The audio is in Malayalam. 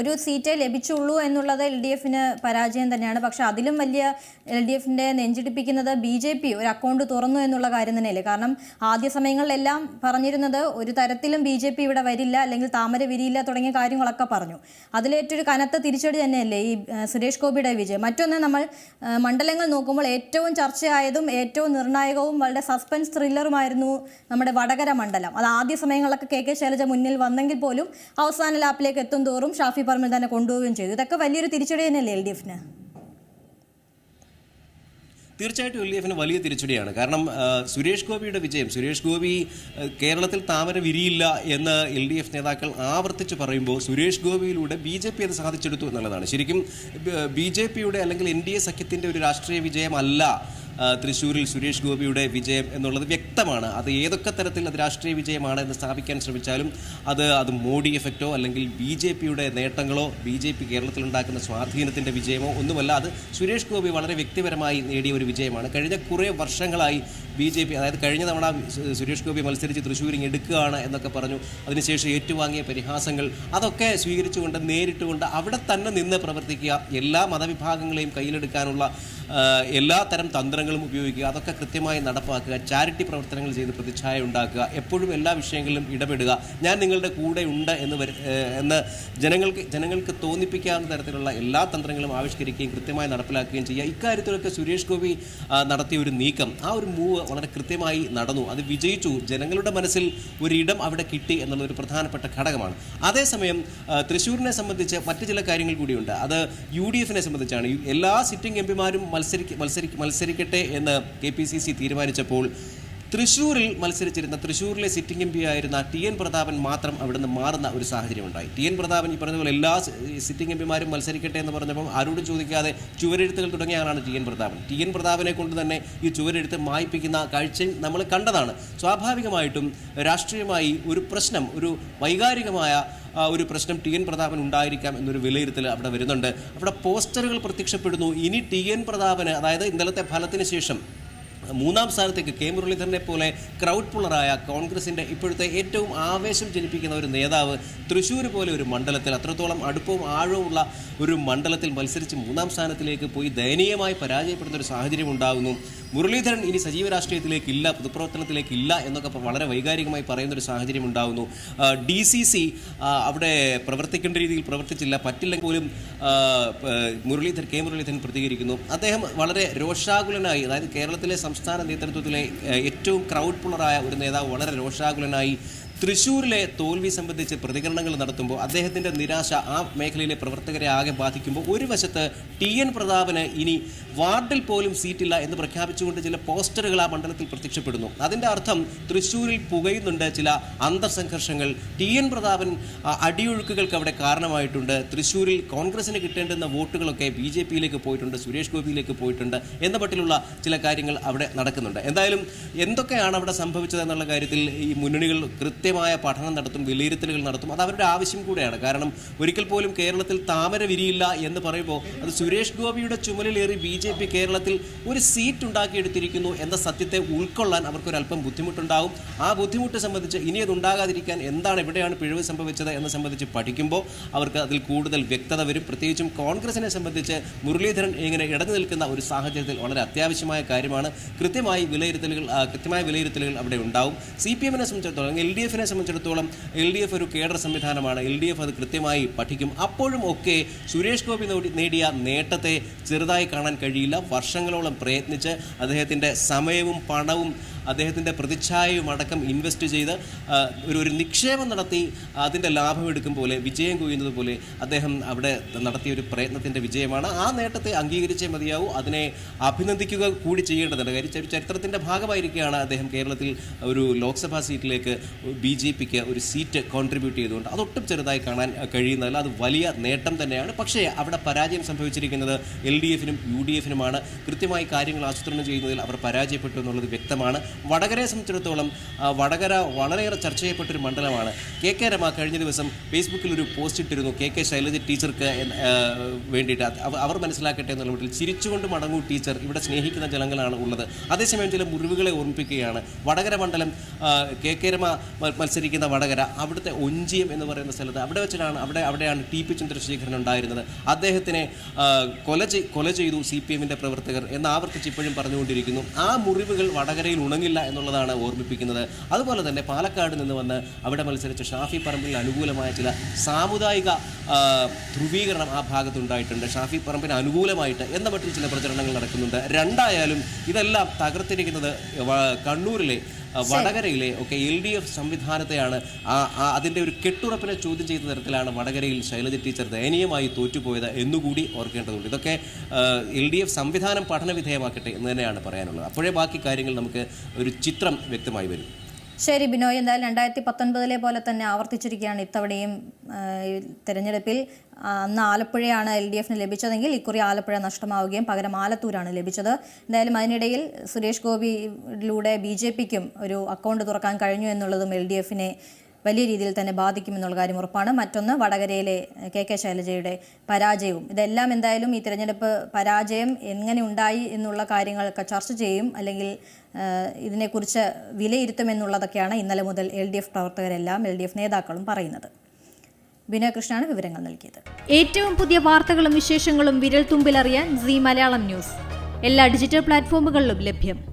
ഒരു സീറ്റേ ലഭിച്ചുള്ളൂ എന്നുള്ളത് എൽ ഡി എഫിന് പരാജയം തന്നെയാണ്. പക്ഷെ അതിലും വലിയ എൽ ഡി എഫിന്റെ നെഞ്ചിടിപ്പിക്കുന്നത് ബി ജെ പി ഒരു അക്കൗണ്ട് തുറന്നു എന്നുള്ള കാര്യം തന്നെയല്ലേ? കാരണം ആദ്യ സമയങ്ങളിലെല്ലാം പറഞ്ഞിരുന്നത് ഒരു തരത്തിലും ബി ജെ പി ഇവിടെ വരില്ല അല്ലെങ്കിൽ താമര വിരിയില്ല തുടങ്ങിയ കാര്യങ്ങളൊക്കെ പറഞ്ഞു. അതിലേറ്റൊരു കനത്ത തിരിച്ചടി തന്നെയല്ലേ ഈ സുരേഷ് ഗോപിയുടെ വിജയം? മറ്റൊന്ന് നമ്മൾ മണ്ഡലങ്ങൾ നോക്കുമ്പോൾ ഏറ്റവും ചർച്ചയായതും ഏറ്റവും നിർണായകവും വളരെ സസ്പെൻസ് ത്രില്ലറുമായിരുന്നു നമ്മുടെ വടകര മണ്ഡലം. അത് ആദ്യ സമയങ്ങളൊക്കെ കെ കെ ശൈലജ മുന്നിൽ വന്നെങ്കിൽ പോലും അവസാന ലാപ്പിലേക്ക് എത്തും തോറും ഷാഫി പറമ്പിൽ തന്നെ കൊണ്ടുപോവുകയും ചെയ്തു. ഇതൊക്കെ വലിയൊരു തിരിച്ചടി തന്നെയല്ലേ എൽ ഡി എഫിന് തീർച്ചയായിട്ടും എൽ ഡി എഫിന് വലിയ തിരിച്ചടിയാണ്. കാരണം സുരേഷ് ഗോപിയുടെ വിജയം സുരേഷ് ഗോപി കേരളത്തിൽ താമര വിരിയില്ല എന്ന് എൽ ഡി എഫ് നേതാക്കൾ ആവർത്തിച്ച് പറയുമ്പോൾ സുരേഷ് ഗോപിയിലൂടെ ബി ജെ പി അത് സാധിച്ചെടുത്തു എന്നുള്ളതാണ്. ശരിക്കും ബി ജെ പിയുടെ അല്ലെങ്കിൽ എൻ ഡി എ സഖ്യത്തിന്റെ ഒരു രാഷ്ട്രീയ വിജയമല്ല തൃശ്ശൂരിൽ സുരേഷ് ഗോപിയുടെ വിജയം എന്നുള്ളത് വ്യക്തമാണ്. അത് ഏതൊക്കെ തരത്തിൽ അത് രാഷ്ട്രീയ വിജയമാണ് എന്ന് സ്ഥാപിക്കാൻ ശ്രമിച്ചാലും അത് അത് മോഡി എഫക്റ്റോ അല്ലെങ്കിൽ ബി ജെ പിയുടെ നേട്ടങ്ങളോ ബി ജെ പി കേരളത്തിൽ ഉണ്ടാക്കുന്ന സ്വാധീനത്തിന്റെ വിജയമോ ഒന്നുമല്ല. അത് സുരേഷ് ഗോപി വളരെ വ്യക്തിപരമായി നേടിയ ഒരു വിജയമാണ്. കഴിഞ്ഞ കുറേ വർഷങ്ങളായി ബി ജെ പി അതായത് കഴിഞ്ഞ തവണ സുരേഷ് ഗോപി മത്സരിച്ച് തൃശ്ശൂരിങ് എടുക്കുകയാണ് എന്നൊക്കെ പറഞ്ഞു. അതിനുശേഷം ഏറ്റുവാങ്ങിയ പരിഹാസങ്ങൾ അതൊക്കെ സ്വീകരിച്ചുകൊണ്ട് നേരിട്ടുകൊണ്ട് അവിടെ തന്നെ നിന്ന് പ്രവർത്തിക്കുക എല്ലാ മതവിഭാഗങ്ങളെയും കയ്യിലെടുക്കാനുള്ള എല്ലാ തരം തന്ത്രങ്ങളും ഉപയോഗിക്കുക അതൊക്കെ കൃത്യമായി നടപ്പാക്കുക ചാരിറ്റി പ്രവർത്തനങ്ങൾ ചെയ്ത് പ്രതിച്ഛായ ഉണ്ടാക്കുക എപ്പോഴും എല്ലാ വിഷയങ്ങളിലും ഇടപെടുക. ഞാൻ നിങ്ങളുടെ കൂടെ ഉണ്ട് എന്ന് എന്ന് ജനങ്ങൾക്ക് ജനങ്ങൾക്ക് തോന്നിപ്പിക്കാവുന്ന തരത്തിലുള്ള എല്ലാ തന്ത്രങ്ങളും ആവിഷ്കരിക്കുകയും കൃത്യമായി നടപ്പിലാക്കുകയും ചെയ്യുക. ഇക്കാര്യത്തിലൊക്കെ സുരേഷ് ഗോപി നടത്തിയ ഒരു നീക്കം ആ ഒരു മൂവ് വളരെ കൃത്യമായി നടന്നു. അത് വിജയിച്ചു. ജനങ്ങളുടെ മനസ്സിൽ ഒരിടം അവിടെ കിട്ടി എന്നുള്ള ഒരു പ്രധാനപ്പെട്ട ഘടകമാണ്. അതേസമയം തൃശ്ശൂരിനെ സംബന്ധിച്ച് മറ്റു ചില കാര്യങ്ങൾ കൂടിയുണ്ട്. അത് യു ഡി എഫിനെ സംബന്ധിച്ചാണ്. എല്ലാ സിറ്റിംഗ് എം പിമാരും മത്സരിക്ക മത്സരിക്ക മത്സരിക്കട്ടെ എന്ന് കെ പി സി സി തീരുമാനിച്ചപ്പോൾ തൃശ്ശൂരിൽ മത്സരിച്ചിരുന്ന തൃശ്ശൂരിലെ സിറ്റിംഗ് എം പി ആയിരുന്ന ടി എൻ പ്രതാപൻ മാത്രം അവിടുന്ന് മാറുന്ന ഒരു സാഹചര്യം ഉണ്ടായി ടി എൻ പ്രതാപൻ ഈ പറഞ്ഞ പോലെ എല്ലാ സിറ്റിംഗ് എം പിമാരും മത്സരിക്കട്ടെ എന്ന് പറഞ്ഞപ്പോൾ ആരോടും ചോദിക്കാതെ ചുവരെഴുത്തുകൾ തുടങ്ങിയ ആളാണ് T N Prathapan. T N പ്രതാപനെ കൊണ്ട് തന്നെ ഈ ചുവരെഴുത്ത് മായ്പിക്കുന്ന കാഴ്ചയും നമ്മൾ കണ്ടതാണ്. സ്വാഭാവികമായിട്ടും രാഷ്ട്രീയമായി ഒരു പ്രശ്നം ഒരു വൈകാരികമായ ഒരു പ്രശ്നം ടി എൻ പ്രതാപൻ ഉണ്ടായിരിക്കാം എന്നൊരു വിലയിരുത്തൽ അവിടെ വരുന്നുണ്ട്. അവിടെ പോസ്റ്ററുകൾ പ്രത്യക്ഷപ്പെടുന്നു. ഇനി ടി എൻ പ്രതാപന് അതായത് ഇന്നലത്തെ ഫലത്തിന് ശേഷം മൂന്നാം സ്ഥാനത്തേക്ക് കെ. മുരളീധരനെ പോലെ ക്രൗഡ് പുള്ളറായ കോൺഗ്രസിന്റെ ഇപ്പോഴത്തെ ഏറ്റവും ആവേശം ജനിപ്പിക്കുന്ന ഒരു നേതാവ് തൃശ്ശൂർ പോലെ ഒരു മണ്ഡലത്തിൽ അത്രത്തോളം അടുപ്പവും ആഴവുമുള്ള ഒരു മണ്ഡലത്തിൽ മത്സരിച്ച് മൂന്നാം സ്ഥാനത്തിലേക്ക് പോയി ദയനീയമായി പരാജയപ്പെടുന്ന ഒരു സാഹചര്യം ഉണ്ടാകുന്നു മുരളീധരൻ ഇനി സജീവ രാഷ്ട്രീയത്തിലേക്കില്ല ഇല്ല പൊതുപ്രവർത്തനത്തിലേക്ക് ഇല്ല എന്നൊക്കെ വളരെ വൈകാരികമായി പറയുന്ന ഒരു സാഹചര്യം ഉണ്ടാകുന്നു ഡി സി സി അവിടെ പ്രവർത്തിക്കേണ്ട രീതിയിൽ പ്രവർത്തിച്ചില്ല. പറ്റില്ലെങ്കിൽ പോലും മുരളീധരൻ കെ. മുരളീധരൻ പ്രതികരിക്കുന്നു. അദ്ദേഹം വളരെ രോഷാകുലനായി അതായത് കേരളത്തിലെ സംസ്ഥാന നേതൃത്വത്തിലെ ആ, ഏറ്റവും ക്രൗഡ് പുള്ളറായ ഒരു നേതാവ് വളരെ രോഷാകുലനായി തൃശ്ശൂരിലെ തോൽവി സംബന്ധിച്ച് പ്രതികരണങ്ങൾ നടത്തുമ്പോൾ അദ്ദേഹത്തിന്റെ നിരാശ ആ മേഖലയിലെ പ്രവർത്തകരെ ആകെ ബാധിക്കുമ്പോൾ ഒരു വശത്ത് ടി എൻ പ്രതാപന് ഇനി വാർഡിൽ പോലും സീറ്റില്ല എന്ന് പ്രഖ്യാപിച്ചുകൊണ്ട് ചില പോസ്റ്ററുകൾ ആ മണ്ഡലത്തിൽ പ്രത്യക്ഷപ്പെടുന്നു. അതിന്റെ അർത്ഥം തൃശ്ശൂരിൽ പുകയുന്നുണ്ട് ചില അന്തർസംഘർഷങ്ങൾ. ടി എൻ പ്രതാപൻ അടിയൊഴുക്കുകൾക്ക് അവിടെ കാരണമായിട്ടുണ്ട്. തൃശ്ശൂരിൽ കോൺഗ്രസിന് കിട്ടേണ്ടുന്ന വോട്ടുകളൊക്കെ ബി ജെ പിയിലേക്ക് പോയിട്ടുണ്ട് സുരേഷ് ഗോപിയിലേക്ക് പോയിട്ടുണ്ട് എന്ന മട്ടിലുള്ള ചില കാര്യങ്ങൾ അവിടെ നടക്കുന്നുണ്ട്. എന്തായാലും എന്തൊക്കെയാണ് അവിടെ സംഭവിച്ചത് എന്നുള്ള കാര്യത്തിൽ ഈ മുന്നണികൾ കൃത്യമായ പഠനം നടത്തും വിലയിരുത്തലുകൾ നടത്തും അത് അവരുടെ ആവശ്യം കൂടെയാണ്. കാരണം ഒരിക്കൽ പോലും കേരളത്തിൽ താമര വിരിയില്ല എന്ന് പറയുമ്പോൾ അത് സുരേഷ് ഗോപിയുടെ ചുമലിലേറി ബി ജെ പി കേരളത്തിൽ ഒരു സീറ്റ് ഉണ്ടാക്കിയെടുത്തിരിക്കുന്നു എന്ന സത്യത്തെ ഉൾക്കൊള്ളാൻ അവർക്കൊരല്പം ബുദ്ധിമുട്ടുണ്ടാകും. ആ ബുദ്ധിമുട്ട് സംബന്ധിച്ച് ഇനി അത് ഉണ്ടാകാതിരിക്കാൻ എന്താണ് എവിടെയാണ് പിഴവ് സംഭവിച്ചത് എന്ന് സംബന്ധിച്ച് പഠിക്കുമ്പോൾ അവർക്ക് അതിൽ കൂടുതൽ വ്യക്തത വരും. പ്രത്യേകിച്ചും കോൺഗ്രസിനെ സംബന്ധിച്ച് മുരളീധരൻ ഇങ്ങനെ ഇടഞ്ഞു നിൽക്കുന്ന ഒരു സാഹചര്യത്തിൽ വളരെ അത്യാവശ്യമായ കാര്യമാണ്. കൃത്യമായി വിലയിരുത്തലുകൾ കൃത്യമായ വിലയിരുത്തലുകൾ അവിടെ ഉണ്ടാവും. സി പി എമ്മിനെ സംബന്ധിച്ചിടത്തോളം എൽ ഡി എഫിനെ സംബന്ധിച്ചിടത്തോളം എൽ ഡി എഫ് ഒരു കേഡർ സംവിധാനമാണ്. എൽ ഡി എഫ് അത് കൃത്യമായി പഠിക്കും. അപ്പോഴും ഒക്കെ സുരേഷ് ഗോപി നേടിയ നേട്ടത്തെ ചെറുതായി കാണാൻ കഴിയില്ല. വർഷങ്ങളോളം പ്രയത്നിച്ച് അദ്ദേഹത്തിന്റെ സമയവും പണവും അദ്ദേഹത്തിന്റെ പ്രതിച്ഛായയും അടക്കം ഇൻവെസ്റ്റ് ചെയ്ത് ഒരു ഒരു നിക്ഷേപം നടത്തി അതിന്റെ ലാഭം എടുക്കും പോലെ വിജയം കൊയ്യുന്നത് പോലെ അദ്ദേഹം അവിടെ നടത്തിയ ഒരു പ്രയത്നത്തിന്റെ വിജയമാണ്. ആ നേട്ടത്തെ അംഗീകരിച്ചേ മതിയാവൂ. അതിനെ അഭിനന്ദിക്കുക കൂടി ചെയ്യേണ്ടതുണ്ട്. കാര്യം ഒരു ചരിത്രത്തിന്റെ ഭാഗമായിരിക്കുകയാണ് അദ്ദേഹം കേരളത്തിൽ ഒരു ലോക്സഭാ സീറ്റിലേക്ക് ബി ജെ പിക്ക് ഒരു സീറ്റ് കോൺട്രിബ്യൂട്ട് ചെയ്തുകൊണ്ട്. അതൊട്ടും ചെറുതായി കാണാൻ കഴിയുന്നതല്ല. അത് വലിയ നേട്ടം തന്നെയാണ്. പക്ഷേ അവിടെ പരാജയം സംഭവിച്ചിരിക്കുന്നത് എൽ ഡി എഫിനും യു ഡി എഫിനുമാണ്. കൃത്യമായി കാര്യങ്ങൾ ആസൂത്രണം ചെയ്യുന്നതിൽ അവർ പരാജയപ്പെട്ടു എന്നുള്ളത് വ്യക്തമാണ്. വടകരയെ സംബന്ധിച്ചിടത്തോളം വടകര വളരെയേറെ ചർച്ച ചെയ്യപ്പെട്ടൊരു മണ്ഡലമാണ്. കെ കെ രമ കഴിഞ്ഞ ദിവസം ഫേസ്ബുക്കിൽ ഒരു പോസ്റ്റ് ഇട്ടിരുന്നു കെ കെ ശൈലജ ടീച്ചർക്ക് വേണ്ടിയിട്ട്. അവർ മനസ്സിലാക്കട്ടെ എന്നുള്ള മട്ടിൽ ചിരിച്ചുകൊണ്ട് മടങ്ങൂ ടീച്ചർ ഇവിടെ സ്നേഹിക്കുന്ന ജനങ്ങളാണ് ഉള്ളത്. അതേസമയം ചില മുറിവുകളെ ഓർമ്മിപ്പിക്കുകയാണ്. വടകര മണ്ഡലം കെ കെ രമ മത്സരിക്കുന്ന വടകര അവിടുത്തെ ഒഞ്ചിയം എന്ന് പറയുന്ന സ്ഥലത്ത് അവിടെ വെച്ചിട്ടാണ് അവിടെ അവിടെയാണ് ടി പി ചന്ദ്രശേഖരൻ ഉണ്ടായിരുന്നത്. അദ്ദേഹത്തിനെ കൊല കൊല ചെയ്തു സി പി എമ്മിന്റെ പ്രവർത്തകർ എന്ന് ആവർത്തിച്ച് ഇപ്പോഴും പറഞ്ഞുകൊണ്ടിരിക്കുന്നു. ആ മുറിവുകൾ വടകരയിൽ ഉണങ്ങില്ല എന്നുള്ളതാണ് ഓർമ്മിപ്പിക്കുന്നത്. അതുപോലെ തന്നെ പാലക്കാട് നിന്ന് വന്ന് അവിടെ മത്സരിച്ച ഷാഫി പറമ്പിൽ അനുകൂലമായ ചില സാമുദായിക ധ്രുവീകരണം ആ ഭാഗത്തുണ്ടായിട്ടുണ്ട്. ഷാഫി പറമ്പിന് അനുകൂലമായിട്ട് എന്ന മട്ടിൽ ചില പ്രചരണങ്ങൾ നടക്കുന്നുണ്ട്. രണ്ടായാലും ഇതെല്ലാം തകർത്തിരിക്കുന്നത് കണ്ണൂരിലെ വടകരയിലെ ഒക്കെ എൽ ഡി എഫ് സംവിധാനത്തെയാണ് അതിന്റെ ഒരു കെട്ടുറപ്പിനെ ചോദ്യം ചെയ്ത തരത്തിലാണ് വടകരയിൽ ശൈലജ ടീച്ചർ ദയനീയമായി തോറ്റുപോയത് എന്നുകൂടി ഓർക്കേണ്ടതുണ്ട്. ഇതൊക്കെ എൽ ഡി എഫ് സംവിധാനം പഠന വിധേയമാക്കട്ടെ എന്ന് തന്നെയാണ് പറയാനുള്ളത്. അപ്പോഴേ ബാക്കി കാര്യങ്ങൾ നമുക്ക് ഒരു ചിത്രം വ്യക്തമായി വരും. ശരി ബിനോയ് എന്തായാലും രണ്ടായിരത്തി പത്തൊൻപതിലെ പോലെ തന്നെ ആവർത്തിച്ചിരിക്കുകയാണ് ഇത്തവണയും തെരഞ്ഞെടുപ്പിൽ. അന്ന് ആലപ്പുഴയാണ് എൽ ഡി എഫിന് ലഭിച്ചതെങ്കിൽ ഇക്കുറി ആലപ്പുഴ നഷ്ടമാവുകയും പകരം ആലത്തൂരാണ് ലഭിച്ചത്. എന്തായാലും അതിനിടയിൽ സുരേഷ് ഗോപിയിലൂടെ ബി ജെ പിക്കും ഒരു അക്കൗണ്ട് തുറക്കാൻ കഴിഞ്ഞു എന്നുള്ളതും എൽ ഡി എഫിനെ വലിയ രീതിയിൽ തന്നെ ബാധിക്കുമെന്നുള്ള കാര്യം ഉറപ്പാണ്. മറ്റൊന്ന് വടകരയിലെ കെ കെ ശൈലജയുടെ പരാജയവും. ഇതെല്ലാം എന്തായാലും ഈ തിരഞ്ഞെടുപ്പ് പരാജയം എങ്ങനെ ഉണ്ടായി എന്നുള്ള കാര്യങ്ങളൊക്കെ ചർച്ച ചെയ്യും. അല്ലെങ്കിൽ ഇതിനെക്കുറിച്ച് വിലയിരുത്തുമെന്നുള്ളതൊക്കെയാണ് ഇന്നലെ മുതൽ എൽ ഡി എഫ് പ്രവർത്തകരെല്ലാം എൽ ഡി എഫ് നേതാക്കളും പറയുന്നത്. ബിനോയ് വിവരങ്ങൾ നൽകിയത്. ഏറ്റവും പുതിയ വാർത്തകളും വിശേഷങ്ങളും വിരൽ തുമ്പിലറിയാൻ സി മലയാളം ന്യൂസ്. എല്ലാ ഡിജിറ്റൽ പ്ലാറ്റ്ഫോമുകളിലും ലഭ്യം.